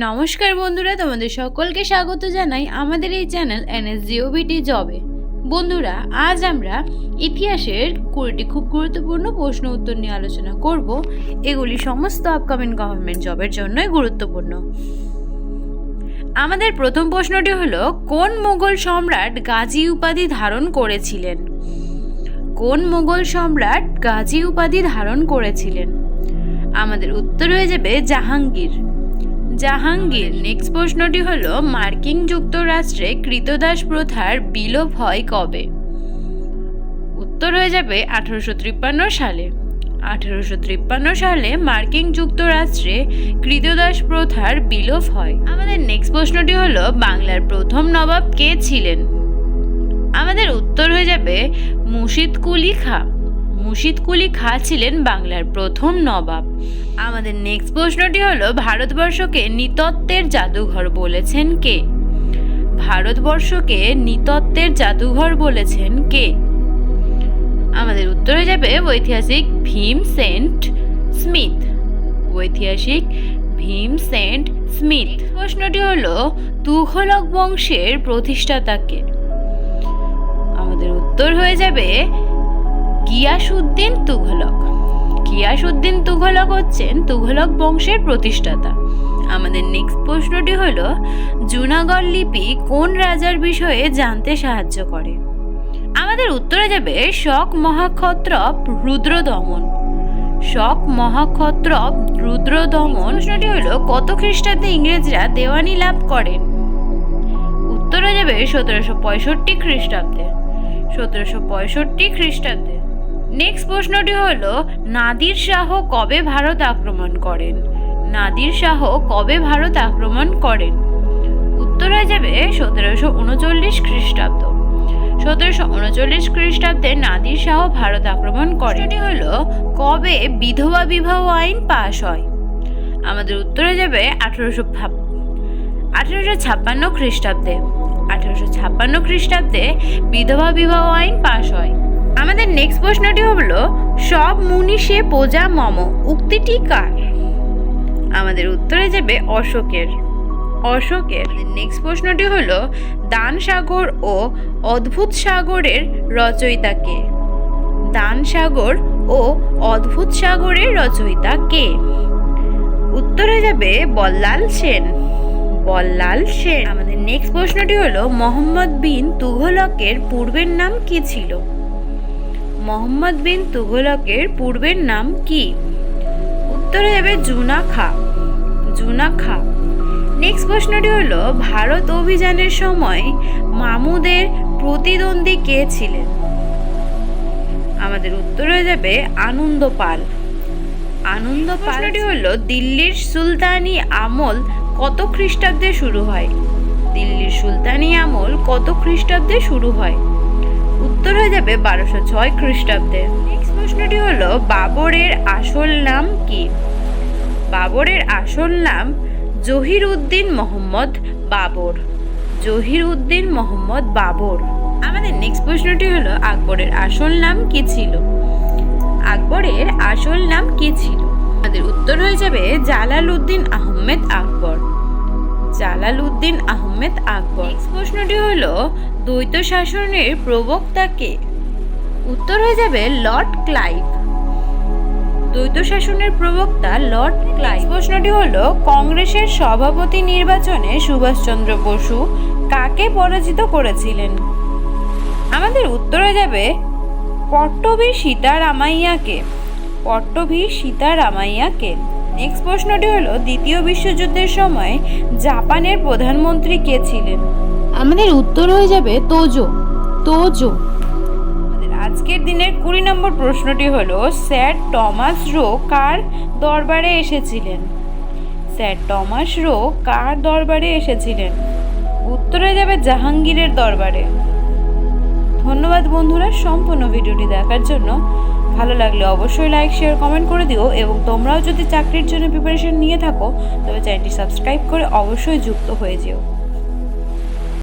নমস্কার বন্ধুরা, তোমাদের সকলকে স্বাগত জানাই আমাদের এই চ্যানেল এনএসজিওবিটি জবে। বন্ধুরা, আজ আমরা ইতিহাসের কুড়িটি খুব গুরুত্বপূর্ণ প্রশ্ন উত্তর নিয়ে আলোচনা করব। এগুলি সমস্ত আপকামিং গভর্নমেন্ট জবের জন্যই গুরুত্বপূর্ণ। আমাদের প্রথম প্রশ্নটি হলো, কোন মোগল সম্রাট গাজী উপাধি ধারণ করেছিলেন? কোন মোগল সম্রাট গাজী উপাধি ধারণ করেছিলেন? আমাদের উত্তর হয়ে যাবে জাহাঙ্গীর। জাহাঙ্গীর। নেক্সট প্রশ্নটি হলো, মার্কিন যুক্তরাষ্ট্রে কৃতদাস প্রথার বিলোপ হয় কবে? উত্তর হয়ে যাবে আঠারোশো তিপ্পান্ন সালে। আঠারোশো তিপ্পান্ন সালে মার্কিন যুক্তরাষ্ট্রে কৃতদাস প্রথার বিলোপ হয়। আমাদের নেক্সট প্রশ্নটি হলো, বাংলার প্রথম নবাব কে ছিলেন? আমাদের উত্তর হয়ে যাবে মুর্শিদ কুলি খা। মুর্শিদ কুলি খা ছিলেন বাংলার প্রথম নবাব। আমাদের নেক্সট প্রশ্নটি হলো, ভারতবর্ষকে নৃতত্ত্বের জাদুঘর বলেছেন কে? ভারতবর্ষকে নৃতত্ত্বের জাদুঘর বলেছেন কে? আমাদের উত্তর যাবে ঐতিহাসিক ভীম সেন্ট স্মিথ। ঐতিহাসিক ভীম সেন্ট স্মিথ। প্রশ্নটি হলো, তুঘলক বংশের প্রতিষ্ঠাতাকে আমাদের উত্তর হয়ে যাবে গিয়াসুদ্দিন তুঘলক। গিয়াসুদ্দিন তুঘলক হচ্ছেন তুঘলক বংশের প্রতিষ্ঠাতা। আমাদের নেক্সট প্রশ্নটি হল, জুনাগড় লিপি কোন রাজার বিষয়ে জানতে সাহায্য করে? আমাদের উত্তরে যাবে, শক মহাক্ষত্রপ রুদ্রদমন। শক মহাক্ষত্রপ রুদ্রদমন প্রশ্নটি হল, কত খ্রিস্টাব্দে ইংরেজরা দেওয়ানি লাভ করেন? উত্তরে যাবে, সতেরোশো পঁয়ষট্টি খ্রিস্টাব্দে। সতেরোশো পঁয়ষট্টি খ্রিস্টাব্দে। নেক্সট প্রশ্নটি হলো, নাদির শাহ কবে ভারত আক্রমণ করেন? নাদির শাহ কবে ভারত আক্রমণ করেন? উত্তর হয়ে যাবে সতেরোশো উনচল্লিশ খ্রিস্টাব্দ। সতেরোশো উনচল্লিশ খ্রিস্টাব্দে নাদির শাহ ভারত আক্রমণ করেন। এটি হল, কবে বিধবা বিবাহ আইন পাশ হয়? আমাদের উত্তরে যাবে আঠেরোশো আঠেরোশো ছাপ্পান্ন খ্রিস্টাব্দে। আঠেরোশো ছাপ্পান্ন খ্রিস্টাব্দে বিধবা বিবাহ আইন পাশ হয়। আমাদের নেক্সট প্রশ্নটি হলো, সব মুনিষে পোজা মম, উক্তিটি কার? আমাদের উত্তরে যাবে অশোকের। অশোকের। নেক্সট প্রশ্নটি হলো দান সাগর ও অদ্ভুত সাগরের রচয়িতা কে? দান সাগর ও অদ্ভুত সাগরের রচয়িতা কে? উত্তরে যাবে বল্লাল সেন। বল্লাল সেন। আমাদের নেক্সট প্রশ্নটি হলো, মোহাম্মদ বিন তুঘলকের পূর্বের নাম কি ছিল? মোহাম্মদ বিন তুঘলকের পূর্বের নাম কি? উত্তরে যাবে জুনা খা জুনা খা নেক্সট প্রশ্নটি হলো, ভারত অভিযানের সময় মামুদের প্রতিদ্বন্দ্বী কে ছিলেন? আমাদের উত্তর হয়ে যাবে আনন্দ পাল। আনন্দ প্রশ্নটি হলো, দিল্লির সুলতানি আমল কত খ্রিস্টাব্দে শুরু হয়? দিল্লির সুলতানি আমল কত খ্রিস্টাব্দে শুরু হয়? উত্তর হয়ে যাবে বারোশো ছয় খ্রিস্টাব্দে। নেক্সট প্রশ্নটি হলো, বাবরের আসল নাম কি? বাবরের আসল নাম জহির উদ্দিন মোহাম্মদ বাবর। জহির উদ্দিন মোহাম্মদ বাবর। আমাদের নেক্সট প্রশ্নটি হলো, আকবরের আসল নাম কি ছিল? আকবরের আসল নাম কি ছিল? আমাদের উত্তর হয়ে যাবে জালাল উদ্দিন আহমেদ আকবর। জালাল উদ্দিন আহমেদ আকবর। প্রশ্নটি হলো দ্বৈত শাসনের প্রবক্তা কে? উত্তর হয়ে যাবে লর্ড ক্লাইভ। দ্বৈত শাসনের প্রবক্তা লর্ড ক্লাইভ। প্রশ্নটি হলো কংগ্রেসের সভাপতি নির্বাচনে সুভাষচন্দ্র বসু কাকে পরাজিত করেছিলেন? আমাদের উত্তর হয়ে যাবে পট্টভী সীতারামাইয়াকে। পট্টভী সীতারামাইয়াকে। নেক্সট প্রশ্নটি হলো দ্বিতীয় বিশ্বযুদ্ধের সময় জাপানের প্রধানমন্ত্রী কে ছিলেন? আমাদের উত্তর হয়ে যাবে তোজো তোজো। আজকের দিনের কুড়ি নম্বর প্রশ্নটি হলো স্যার টমাস রো কার দরবারে এসেছিলেন? স্যার টমাস রো কার দরবারে এসেছিলেন? উত্তরে যাবে জাহাঙ্গীরের দরবারে। ধন্যবাদ বন্ধুরা সম্পূর্ণ ভিডিওটি দেখার জন্য ভালো লাগলে অবশ্যই লাইক শেয়ার কমেন্ট করে দিও এবং তোমরাও যদি চাকরির জন্য প্রিপারেশন নিয়ে থাকো, তবে চ্যানেলটি সাবস্ক্রাইব করে অবশ্যই যুক্ত হয়ে যেও।